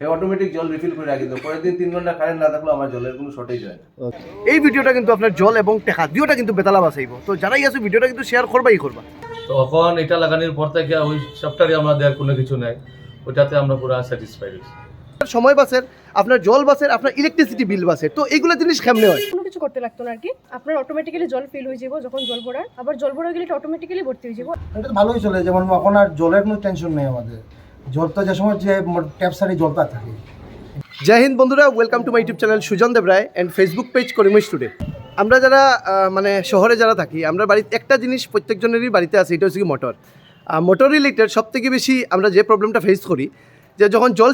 Automatic জল refill করে রাখি দেবো পরের দিন তিন ঘণ্টা কারেন্ট না থাকলেও আমার জলের কোনো শর্টেজ হয় না। এই ভিডিওটা কিন্তু আপনার জল এবং টেকা দুইটা কিন্তু বেতালা বাঁচাইব তো যারাই আছে ভিডিওটা কিন্তু শেয়ার করবাই করবা। তো এখন এটা লাগানোর পর থেকে ওই সবটারই আমরা দেওয়ার কোনো কিছু নাই। ওটাতে আমরা পুরো স্যাটিসফাইড হয়েছি। সময় বাসের আপনার জল বাসের আপনার ইলেকট্রিসিটি বিল বাসের তো এইগুলো জিনিস কেমনে হয়? কোনো কিছু করতে লাগতো না আর কি। আপনার অটোমেটিক্যালি জল ফিল হয়ে যাব যখন জল ভরার। আবার জল ভরা গেলে অটোমেটিক্যালি ভর্তি হয়ে যাব এটা তো ভালোই চলে যেমন এখন আর জলের কোনো টেনশন নেই আমাদের। জল তো যে সময় যে ট্যাপ সারি জলটা থাকে। জয় হিন্দ বন্ধুরা welcome to my YouTube channel Sujan Deb Roy and Facebook page করিমই student আমরা যারা মানে শহরে যারা থাকি, আমরা বাড়িতে একটা জিনিস প্রত্যেকজনেরই বাড়িতে আছে, এটা হচ্ছে কি মোটর মোটর রিলেটেড সব থেকে বেশি আমরা যে প্রবলেমটা ফেস করি, যে যখন জল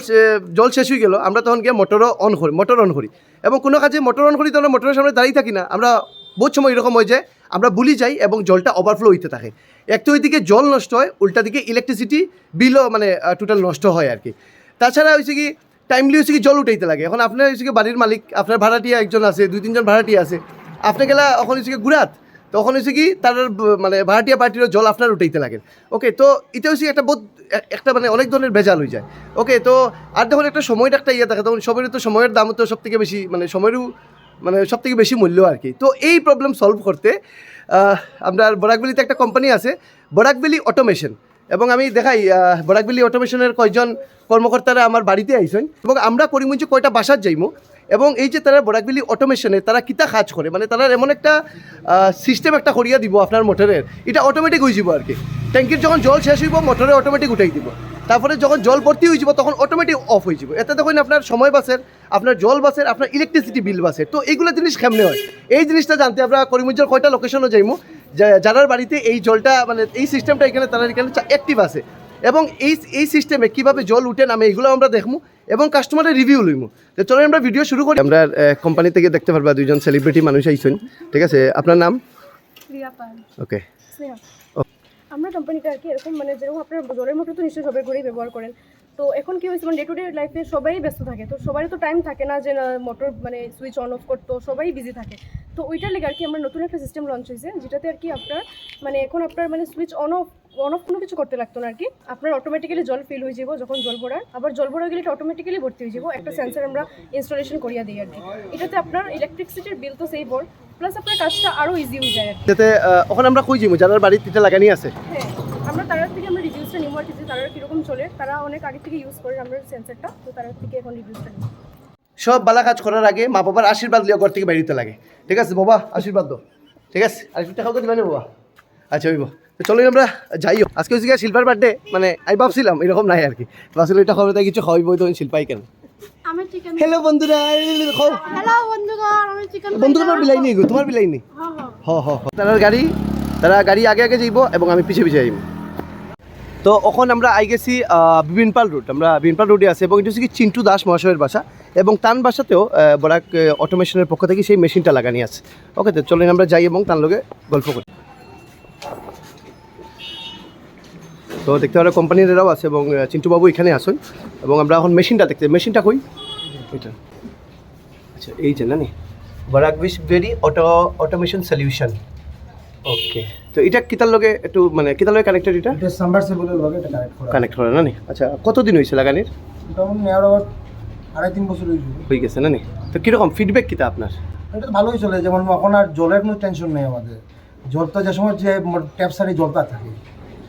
জল শেষ হয়ে গেল, আমরা তখন গিয়ে মোটরও অন করি মোটর অন করি। এবং কোনো কাজে মোটর অন করি তখন মোটরের সামনে দাঁড়িয়ে থাকি না, আমরা বহুত সময় এরকম হয় যে আমরা ভুলি যাই এবং জলটা ওভারফ্লো হইতে থাকে। এক তো ওইদিকে জল নষ্ট হয়, উল্টা দিকে ইলেকট্রিসিটি বিলও মানে টোটাল নষ্ট হয় আর কি তাছাড়া হয়েছে কি টাইমলি হয়েছে কি, জল উঠাইতে লাগে। এখন আপনার হয়েছে কি, বাড়ির মালিক, আপনার ভাড়াটিয়া একজন আছে, দুই, তিনজন ভাড়াটিয়া আছে। আপনি গেলা এখন হচ্ছে কি, গুড়াত। তখন হচ্ছে কি, তার মানে ভাড়াটিয়া পার্টিরও জল আপনার উঠাইতে লাগে। ওকে, তো এটা হচ্ছে একটা বহুত একটা মানে অনেক ধরনের ভেজাল হয়ে যায়। ওকে, তো আর যখন একটা সময়টা একটা ইয়ে থাকে, তখন সময়ের তো সময়ের দামও তো সব থেকে বেশি মানে সময়েরও মানে সব থেকে বেশি মূল্য আর কি। তো এই প্রবলেম সলভ করতে আপনার বরাকবেলিতে একটা কোম্পানি আছে, বরাকবেলি অটোমেশন এবং আমি দেখাই বরাকবেলি অটোমেশনের কয়জন কর্মকর্তারা আমার বাড়িতে আইসেন। এবং আমরা করিমগঞ্জে কয়টা বাসার যাইমু, এবং এই যে তারা বরাকবেলি অটোমেশনে তারা কিতা কাজ করে মানে তারা এমন একটা সিস্টেম একটা করিয়া দিব আপনার মোটরের এটা অটোমেটিক হয়ে যাব আর কি। ট্যাঙ্কির যখন জল শেষ হইব মোটরে অটোমেটিক উঠাই দিব। তারপরে যখন জল ভর্তি হয়ে যাব তখন অটোমেটিক অফ হয়ে যাব। এতে তখন আপনার সময় বাসের আপনার জল বাসের আপনার ইলেকট্রিসিটি বিল বাসের। তো এইগুলো জিনিস কেমনে হয়? এই জিনিসটা জানতে আমরা করিমগঞ্জের কয়টা লোকেশনও যাইমু? যারার বাড়িতে এই জলটা মানে এই সিস্টেমটা এখানে তারা এখানে অ্যাক্টিভ আছে। এবং এই এই সিস্টেমে কীভাবে জল উঠে নামে এগুলো আমরা দেখব এবং কাস্টমারের রিভিউ লইমু। তো চলো আমরা ভিডিও শুরু করি। আমরা কোম্পানি থেকে দেখতে পারবা দুইজন সেলিব্রিটি মানুষ আইসেন ঠিক আছে আপনার নাম? ওকে আমরা কোম্পানিতে আর কি এরকম মানে যেরকম আপনার জলের মোটর তো নিশ্চয়ই সবাই ঘরেই ব্যবহার করেন। তো এখন কি হয়েছে মানে ডে টু ডে লাইফে সবাই ব্যস্ত থাকে, তো সবারই তো টাইম থাকে না যে মোটর মানে সুইচ অন অফ করতো, সবাই বিজি থাকে। তো ওইটার লেগে আর কি আমরা নতুন একটা সিস্টেম লঞ্চ হয়েছে, যেটাতে আর কি আপনার মানে এখন আপনার মানে switch on off on off কোনো কিছু করতে লাগতো না আর কি। আপনার অটোমেটিক্যালি জল ফিল হয়ে যাব যখন জল ভরার, আবার জল ভরা গেলে অটোমেটিক্যালি ভর্তি হয়ে যাব একটা সেন্সার আমরা ইনস্টলেশন করিয়া দিই আর কি। এটাতে আপনার ইলেকট্রিসিটির বিল তো সেভ হয় প্লাস আপনার কাজটা আরও ইজি হয়ে যায় যাতে ওখানে আমরা কই যাব? যারা বাড়িতে এটা লাগানি আছে। হ্যাঁ আমরা তারার থেকে আমরা রিভিউসটা নিব আর তারা কীরকম চলে। তারা অনেক আগে থেকে ইউজ করে আমরা সেন্সারটা তো তারার থেকে এখন রিভিউসটা নিব। সব বালা কাজ করার আগে মা বাবার আশীর্বাদ লিয়া ঘর থেকে বাইরিতে লাগে। ঠিক আছে বাবা আশীর্বাদ দাও। ঠিক আছে? আর একটু টাকাও দিবা বাবা? আচ্ছা হইব। তো চলো আমরা যাইও আজকে হচ্ছে শিল্পার বার্থডে মানে আমি ভাবছিলাম এরকম নাই আর কি। ভাবছিল এটা খাবে তাই কিছু খাওয়াইব তো শিল্পাই কেন? হ্যালো বন্ধুরা। খাও হ্যালো বন্ধুগণ আমি চিকেন বন্ধু তোমার বিলাই নেই গো তোমার বিলাই নেই। হ হ হ। গাড়ি তারা গাড়ি আগে আগে যাইব এবং আমি পিছে পিছে যাইব। তো ওখানে আমরা আই গেছি বিপিনপাল রুট আমরা বিপিনপাল রুটে আছে এবং এটা হচ্ছে কি চিন্টু দাস মহাশয়ের বাসা এবং তার বাসাতেও বরাক অটোমেশনের পক্ষ থেকে সেই মেশিনটা লাগানি আছে। ওকে তো চলেন আমরা যাই এবং তার লগে গল্প করি। তো দেখতে পারো কোম্পানিরাও আছে এবং চিন্টুবাবু এখানে আসুন। এবং আমরা এখন মেশিনটা দেখতে মেশিনটা কই? এটা। আচ্ছা এই যে না নি বরাক বিশ very auto automation solution okay তো এটা কিতার লগে একটু মানে কিতার লগে কানেক্টেড এটা? এটা সাবমার্সিবলের লগে এটা কানেক্ট করা। কানেক্ট করে না নি আচ্চ্ছা কতদিন হয়েছে লাগানির? মোটামুটি নেওয়ার আবার আড়াই তিন বছর হয়ে যাবে হয়ে গেছে না নি তো কীরকম ফিডব্যাক কিতা আপনার? এটা ভালোই চলে যেমন এখন আর জলের কোনো টেনশন নেই আমাদের। জল তো যে সময় যে ট্যাপ সারি জলটা থাকে।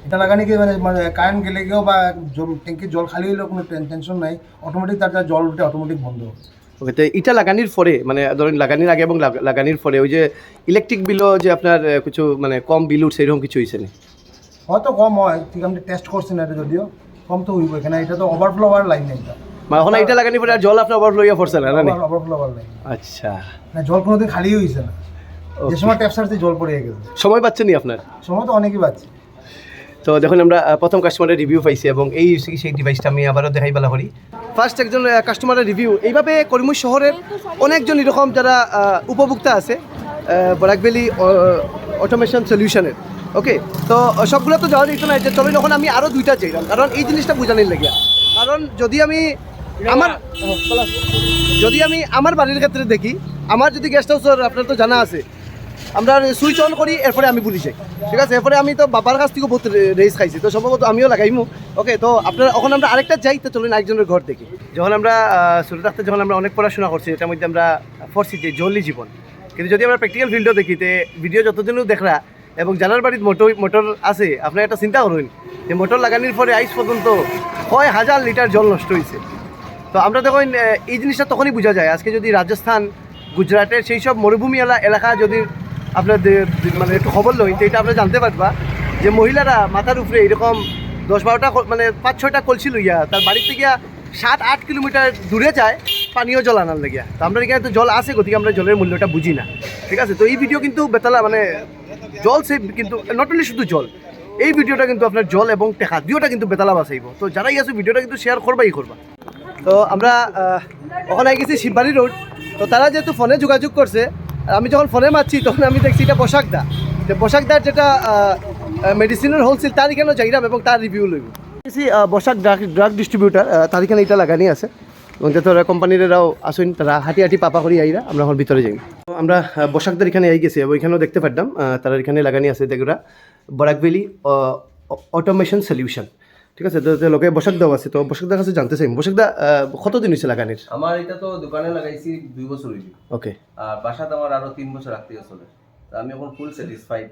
এটা লাগানি কি মানে মানে কারেন্ট গেলে গিয়েও বা জল ট্যাঙ্কির জল খালি হলেও কোনো টেনশন নাই অটোমেটিক তার জল উঠে অটোমেটিক বন্ধ। ওকে তো এটা লাগানির পরে মানে ধরেন লাগানির আগে এবং লাগানির পরে ওই যে ইলেকট্রিক বিলও যে আপনার কিছু মানে কম বিল উঠছে এরকম কিছু হয়েছে না হয়তো কম হয় ঠিক আমি টেস্ট করছি না এটা যদিও কম তো হইব এখানে এটা তো ওভারফ্লো হওয়ার লাইন নেই মানে এখন এটা লাগানির পরে আর জল আপনার ওভার লইয়া পড়ছে না না? ওভারফ্লো হওয়ার লাইন আচ্ছা। না জল কোনোদিন খালি হয়েছে না। যে সময় ট্যাপ সারতে জল পড়ে গেছে। সময় পাচ্ছেন নি আপনার? সময় তো অনেকই পাচ্ছি। তো দেখুন আমরা প্রথম কাস্টমারের রিভিউ পাইছি এবং এই সেই ডিভাইসটা আমি আবারও দেখাই বেলা করি। ফার্স্ট একজন কাস্টমারের রিভিউ এইভাবে করিমুজ শহরের অনেকজন এরকম যারা উপভোক্তা আছে বরাকবেলি অটোমেশন সলিউশনের ওকে তো সবগুলো তো যাওয়া যেত না যে চলুন এখন আমি আরও দুইটা চাইলাম কারণ এই জিনিসটা বোঝানোর লেগে কারণ যদি আমি আমার যদি আমি আমার বাড়ির ক্ষেত্রে দেখি আমার যদি গেস্ট হাউস আপনার তো জানা আছে আমরা সুইচ অন করি, এরপরে আমি বলি যাই ঠিক আছে? এরপরে আমি তো বাবার কাছ থেকে বহুত রেস খাইছি। তো সম্ভবত আমিও লাগাইমু। ওকে তো আপনার এখন আমরা আরেকটা যাই তো চলুন একজনের ঘর দেখি। যখন আমরা ছোটো থাকতে যখন আমরা অনেক পড়াশোনা করছি, এটার মধ্যে আমরা পড়ছি যে জলি জীবন। কিন্তু যদি আমরা প্র্যাকটিক্যাল ফিল্ডও দেখি, তে ভিডিও যতদিনও দেখরা, এবং জানার বাড়ির মোটর মোটর আছে, আপনার একটা চিন্তা করুন যে মোটর লাগানোর পরে আইস পর্যন্ত কয় হাজার লিটার জল নষ্ট হয়েছে তো আমরা দেখুন এই জিনিসটা তখনই বোঝা যায়। আজকে যদি রাজস্থান, গুজরাটের সেই সব মরুভূমি এলা- এলাকা যদি আপনার মানে একটু খবর লই, তো এটা আপনারা জানতে পারবা যে মহিলারা মাথার উপরে এরকম দশ বারোটা মানে পাঁচ ছয়টা কলসি লইয়া তার বাড়ির থেকে সাত, আট কিলোমিটার দূরে যায় পানীয় জল আনার লেগিয়া। তো আমরা এখানে তো জল আছে গতিকে আমরা জলের মূল্যটা বুঝি না। ঠিক আছে? তো এই ভিডিও কিন্তু বেতালা মানে জল সে কিন্তু নট অনলি শুধু জল, এই ভিডিওটা কিন্তু আপনার জল এবং টেকা দুইটা কিন্তু বেতালা বাঁচাইব। তো যারাই আছে ভিডিওটা কিন্তু শেয়ার করবাই করবা। তো আমরা ওখানে গেছি শিববাড়ি রোড তো তারা যেহেতু ফোনে যোগাযোগ করছে আমি যখন ফোনে মারছি, তখন আমি দেখছি এটা পোশাকদা যে পোশাকদার যেটা মেডিসিনের হোলসেল তার এখানেও যাইলাম এবং তার রিভিউ লইব। বসাক ড্রাগ ড্রাগ ডিস্ট্রিবিউটার তার এখানে এটা লাগানি আছে? এবং যাতে ওরা কোম্পানিরাও আসুন, তারা হাঁটি হাঁটি পাপা করি আইরা, আমরা এখন ভিতরে যাই। আমরা বসাকদের এখানে আই গেছি, এবং এখানেও দেখতে পারতাম তারা এখানে লাগানি আছে, দেখরা বরাকভেলি অটোমেশন সলিউশন ঠিক আছে তো লোকে বসাক দাও আছে তো বসাকদার কাছে জানতে চাই। বসাকদা কতদিন হয়েছে লাগানির? আমার এটা তো দোকানে লাগাইছি দুই বছর হইলি ওকে। আর বাসাতে আমার আরও তিন বছর রাখতে চলে তা আমি এখন ফুল স্যাটিসফাইড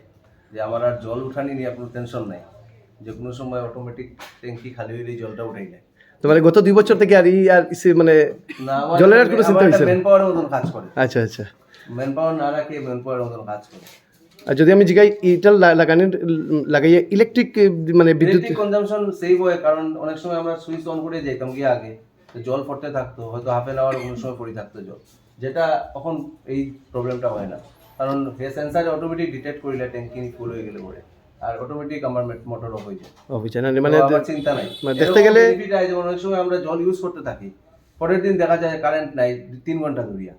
যে আমার আর জল উঠানি নিয়ে কোনো টেনশন নাই। যে কোনো সময় অটোমেটিক ট্যাঙ্কি খালি হইলেই জলটা উঠাই যায় তো মানে গত দুই বছর থেকে আর ই আর ইসে মানে জলের আর কোনো চিন্তা হয়েছে না? ম্যান পাওয়ারের মতন কাজ করে। আচ্ছা আচ্ছা। ম্যান পাওয়ার না রাখে ম্যান পাওয়ারের মতন কাজ করে। আর যদি আমি জিগাই এটা লা- লাগানির লাগাইয়ে ইলেকট্রিক মানে বিদ্যুৎ কনজাম্পশন সেভ হয় কারণ অনেক সময় আমরা সুইচ অন করে যেতাম গিয়ে আগে জল পড়তে থাকতো হয়তো হাফ এন আওয়ার কোনো সময় পড়ে থাকতো জল। যেটা এখন এই প্রবলেমটা হয় না। কারণ হে সেন্সার অটোমেটিক ডিটেক্ট করিলে ট্যাঙ্কি ফুল হয়ে গেলে পরে আর অটোমেটিক আমার মোটর অফ হয়ে যায়। বুঝছেন না, মানে চিন্তা নাই। মানে দেখতে গেলে- যেমন অনেক সময় আমরা জল ইউজ করতে থাকি পরের দিন দেখা যায় কারেন্ট নাই তিন ঘণ্টা ধরিয়া।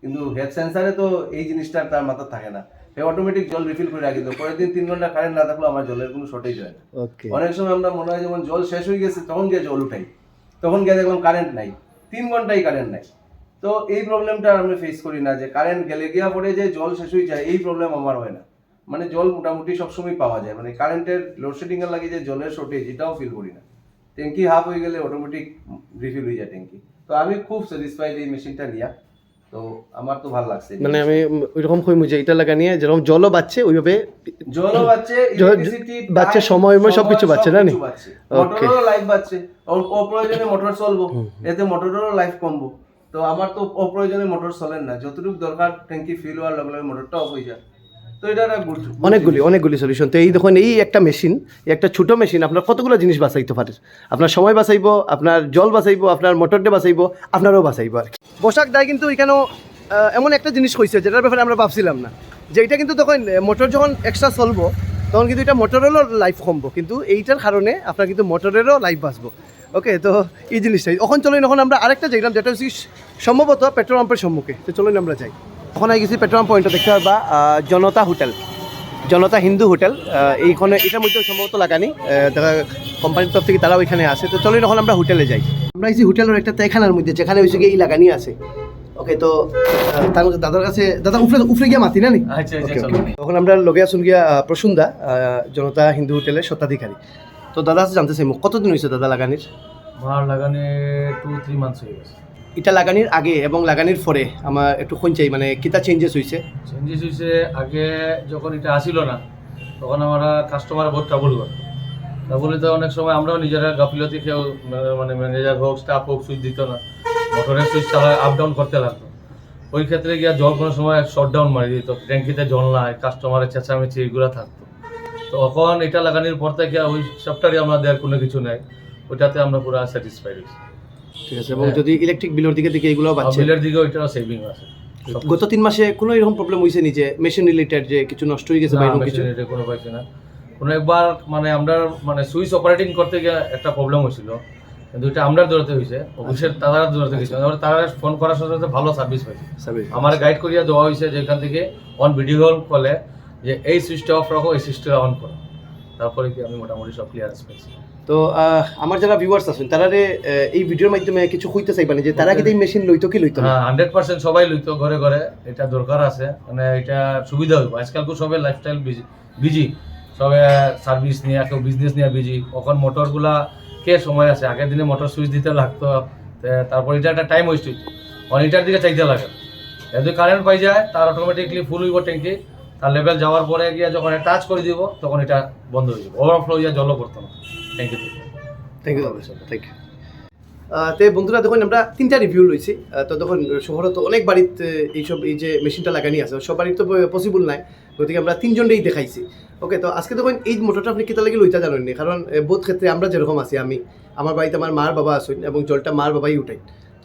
কিন্তু হেড সেন্সারে তো এই জিনিসটা তার মাথা থাকে না। সে অটোমেটিক জল রিফিল করে রাখি তো। পরের দিন তিন ঘণ্টা কারেন্ট না থাকলেও আমার জলের কোনো শর্টেজ হয় না। অনেক সময় আমরা মনে হয় যেমন জল শেষ হয়ে গেছে তখন গিয়ে জল উঠাই। তখন গিয়ে দেখলাম কারেন্ট নাই। তিন ঘন্টাই কারেন্ট নাই। তো এই প্রবলেমটা আমরা ফেস করি না যে কারেন্ট গেলে গিয়া পরে যে জল শেষ হয়ে যায় এই প্রবলেম আমার হয় না। মানে জল মোটামুটি সবসময় পাওয়া যায়। মানে কারেন্টের লোডশেডিং এর লাগে যে জলের শর্টেজ এটাও ফিল করি না। ট্যাঙ্কি হাফ হয়ে গেলে অটোমেটিক রিফিল হয়ে যায় ট্যাঙ্কি তো আমি খুব স্যাটিসফাইড এই মেশিনটা নিয়া। তো আমার তো ভালো লাগছে মানে আমি ওইরকম কই মুজে এটা লাগানিয়ে যেরকম জলও বাচ্চে ওইভাবে জলও বাচ্চে ইলেকট্রিসিটি বাচ্চে, সময় সময় সবকিছু বাচ্চে, না নি? মোটরেরও লাইফ বাচ্চে অপ্রয়োজনে মোটর চলবো এতে মোটরেরও লাইফ কমবো। তো আমার তো অপ্রয়োজনে মোটর চলেন না। যতটুকু দরকার ট্যাঙ্কি ফিল হওয়ার লগে লগে মোটরটা অফ হয়ে যায়। তো এটা অনেকগুলি অনেকগুলি সলিউশন তো এই দেখুন এই একটা মেশিন এই একটা ছোট মেশিন আপনার কতগুলো জিনিস বাঁচাইতে পারে? আপনার সময় বাঁচাইব আপনার জল বাঁচাইব আপনার মোটরটা বাঁচাইব আপনারও বাঁচাইবো আর কি। পোশাক দায় কিন্তু এখানেও এমন একটা জিনিস কইছে যেটার ব্যাপারে আমরা ভাবছিলাম না। যে এটা কিন্তু তখন মোটর যখন এক্সট্রা চলবো তখন কিন্তু এটা মোটরেরও লাইফ কমবো। কিন্তু এইটার কারণে আপনার কিন্তু মোটরেরও লাইফ বাঁচবো। ওকে তো এই জিনিসটাই। এখন চলুন এখন আমরা আরেকটা যাইলাম যেটা হচ্ছে সম্ভবত পেট্রোল পাম্পের সম্মুখে। তো চলুন আমরা যাই। ওখানে গেছি পেট্রোল পাম্প পয়েন্টটা দেখতে আহ, জনতা হোটেল। জনতা হিন্দু হোটেল এইখানে এটার মধ্যে সম্ভবত লাগানি দেখা কোম্পানির তরফ থেকে তারাও এখানে আসে তো চলুন এখন আমরা হোটেলে যাই। আমরা এই যে হোটেলের একটা তেখানার মধ্যে যেখানে হয়েছে গিয়ে এই লাগানি আছে। ওকে তো তার মধ্যে দাদার কাছে দাদা উফরে উফরে গিয়া মাতি না নি? আচ্ছা আচ্ছা. তখন আমরা লগে আসুন গিয়া প্রসুন্দা জনতা হিন্দু হোটেলের স্বত্বাধিকারী। তো দাদা কাছে জানতে চাই কতদিন হয়েছে দাদা লাগানির? আমার লাগানে টু থ্রি মান্থস হয়ে গেছে। এটা লাগানির আগে এবং লাগানির পরে আমার একটু চাই মানে কিতা চেঞ্জেস হয়েছে চেঞ্জেস হয়েছে আগে যখন এটা আসিল না, তখন আমরা কাস্টমার বহুত ট্রাবল করে ট্রাবলিতে অনেক সময় আমরাও নিজেরা গাফিলতি খেয়েও, মানে- ম্যানেজার হোক স্টাফ হোক, সুইচ দিত না। মোটরের সুইচ চালা আপ ডাউন করতে লাগতো ওই ক্ষেত্রে গিয়া জল কোনো সময় শর্ট ডাউন মারি দিত, ট্যাঙ্কিতে জল নাই কাস্টমারের চেঁচামেচি এগুলো থাকতো। তো তখন এটা লাগানোর পর থেকে ওই সবটারই আমরা দেওয়ার কোনো কিছু নেই, ওইটাতে আমরা পুরো স্যাটিসফাইড হয়েছি। ঠিক আছে এবং যদি ইলেকট্রিক বিলের দিকে দিকে এগুলো বাচ্চা বিলের দিকে ওইটাও সেভিং আছে গত তিন মাসে কোনো এরকম প্রবলেম হয়েছে নি যে মেশিন রিলেটেড যে কিছু নষ্ট হয়ে গেছে বা এরকম কিছু? কোনো পাইছি না। কোনো একবার মানে আমরা মানে সুইচ অপারেটিং করতে গিয়ে একটা প্রবলেম হয়েছিল কিন্তু এটা আমরা দৌড়াতে হয়েছে অফিসের তারা দৌড়াতে তারপরে তারা ফোন করার সাথে সাথে ভালো সার্ভিস পাইছে। আমার গাইড করিয়া দেওয়া হয়েছে যেখান থেকে অন ভিডিও কল করলে যে এই সুইচটা অফ রাখো এই সুইচটা অন করো। তারপরে কি আমি মোটামুটি সব ক্লিয়ারেন্স পেয়েছি। তো আমার যারা ভিউয়ার্স আছেন তারা রে, এই ভিডিওর মাধ্যমে কিছু কইতে চাইবানি যে তারা কিন্তু এই মেশিন লইতো কি লইতো? না হ্যাঁ হান্ড্রেড পার্সেন্ট সবাই লইতো ঘরে ঘরে এটা দরকার আছে। মানে এটা সুবিধা হইব। আজকালকে সবাই লাইফস্টাইল বিজি বিজি সবে সার্ভিস নিয়ে কেউ বিজনেস নিয়ে বিজি এখন মোটরগুলা কে সময় আছে? আগের দিনে মোটর সুইচ দিতে লাগতো। তে তারপর এটা একটা টাইম ওয়েস্ট হইতো। এটার দিকে চাইতে লাগে। যদি কারেন্ট পাই যায় তার অটোমেটিকলি ফুল হইব ট্যাঙ্কি তার লেভেল যাওয়ার পরে গিয়ে যখন টাচ করে দিব, তখন এটা বন্ধ হয়ে যাবে। ওভারফ্লো ইয়া জলও করতো না। Thank you thank you thank you তে বন্ধুরা, দেখুন, আমরা তিনটা রিভিউ লইছি। তো তখন শহরে তো অনেক বাড়িতে এইসব, এই যে মেশিনটা লাগানি আছে, সব বাড়িতে তো পসিবল নাই। গতিকে আমরা তিনজনেই দেখাইছি। ওকে তো আজকে দেখুন, এই মোটরটা আপনি কেতা লাগে লইতা জানেন কারণ বহুত ক্ষেত্রে আমরা যেরকম আছি, আমি, আমার বাড়িতে আমার মার বাবা আসুন এবং জলটা মার বাবাই উঠাই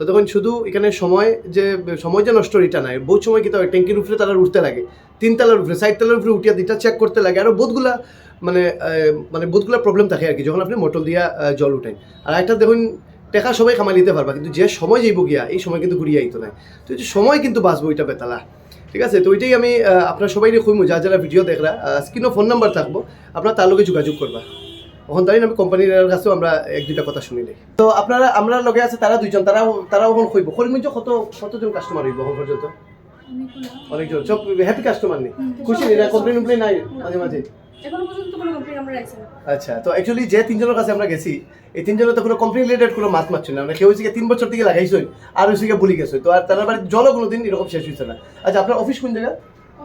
তো তখন শুধু এখানে সময় যে সময় যে নষ্ট এটা নাই, বহুত সময় কিন্তু ট্যাঙ্কির উপরে তারা উঠতে লাগে, তিনতলার উপরে সাইড তলার উপরে উঠিয়া দিটা চেক করতে লাগে আরও বহুতগুলা মানে মানে বহুতগুলা প্রবলেম থাকে আর কি, যখন আপনি মোটর দিয়া জল উঠাই আর একটা দেখুন, টেকা সবাই খামাই নিতে পারবা, কিন্তু যে সময় যাইব গিয়া, এই সময় কিন্তু ঘুরিয়ে আইতো না। তো সময় কিন্তু বাঁচবো এটা বেতালা ঠিক আছে? তো ওইটাই আমি আপনার সবাই খুঁজবো যা যারা ভিডিও দেখরা স্ক্রিনও ফোন নাম্বার থাকব, আপনার তার লগে যোগাযোগ করবা। ওখান তাই আমি কোম্পানির কাছেও আমরা এক দুইটা কথা শুনি নেই তো আপনারা আমরা লগে আছে তারা দুইজন তারা তারা ওখান খুঁজবো কত কতজন কাস্টমার হইব এখন পর্যন্ত? অনেকজন। সব হ্যাপি কাস্টমার নেই খুশি নেই না? কমপ্লেন উমপ্লেন নাই মাঝে মাঝে। আচ্ছা তো অ্যাকচুয়ালি যে তিনজনের কাছে আমরা গেছি এই তিনজনের তো কোনো কমপ্লেন রিলেটেড কোনো মাত মারছে না। আমরা কেউ হচ্ছে তিন বছর থেকে লাগাইছই আর হচ্ছে বলি গেছে তো আর তার বাড়ি জলও এরকম শেষ হয়েছে না। আচ্ছা আপনার অফিস কোন জায়গা?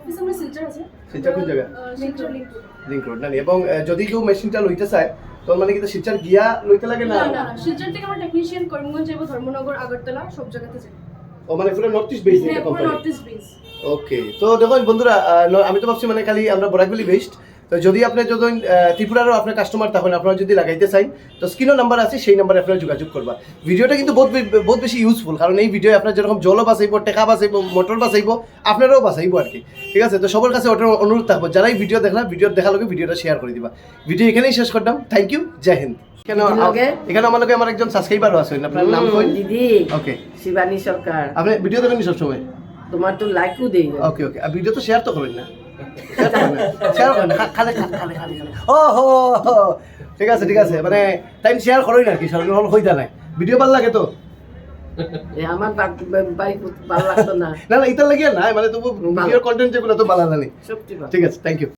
শিলচর কোন জায়গা? শিলচর লিঙ্ক লিঙ্ক রোড না এবং যদি কেউ মেশিনটা লইতে চায় তখন মানে কিন্তু শিলচর গিয়া লইতে লাগে না? না শিলচর থেকে আমরা টেকনিশিয়ান করিমগঞ্জ ধর্মনগর আগরতলা সব জায়গাতে যাই। ও মানে পুরো north east base company north east base okay তো দেখো বন্ধুরা আমি তো ভাবছি মানে খালি আমরা বরাকবেলি বেস্ট তো যদি আপনি যদি ত্রিপুরারও আপনার কাস্টমার তখন আপনারা যদি লাগাইতে চান তো স্ক্রিনও নাম্বার আছে সেই নাম্বারে আপনারা যোগাযোগ করবা। ভিডিওটা কিন্তু বহুত বহুত বেশি ইউজফুল কারণ এই ভিডিও আপনার যেরকম জলও বাঁচাইব টেকা বাঁচাইব মোটর বাঁচাইব আপনারাও বাঁচাইব আর কি। ঠিক আছে? তো সবার কাছে ওটার অনুরোধ থাকব যারাই ভিডিও দেখলা ভিডিও দেখার লগে ভিডিওটা শেয়ার করে দিবা। ভিডিও এখানেই শেষ করলাম থ্যাংক ইউ জয় হিন্দ কেন লগে? এখানে আমার একজন সাবস্ক্রাইবারও আছেন আপনার নাম হুম, কই? দিদি ওকে শিবানী সরকার। আপনি ভিডিও দেখেন সবসময়? তোমার তো লাইকও দেই ওকে ওকে আর ভিডিও তো শেয়ার তো করবেন না। শেয়ার করেন খালে খালে খালে ও হো। ঠিক আছে ঠিক আছে মানে টাইম শেয়ার করোই না কি সারাদিন হল হইতা নাই। ভিডিও ভালো লাগে তো। এ, আমার বাইক ভালো লাগতো না। না না ইতার লাগিয়ে নাই মানে তবু ভিডিও কন্টেন্ট যেগুলো তো ভালো লাগে। ঠিক আছে থ্যাংক ইউ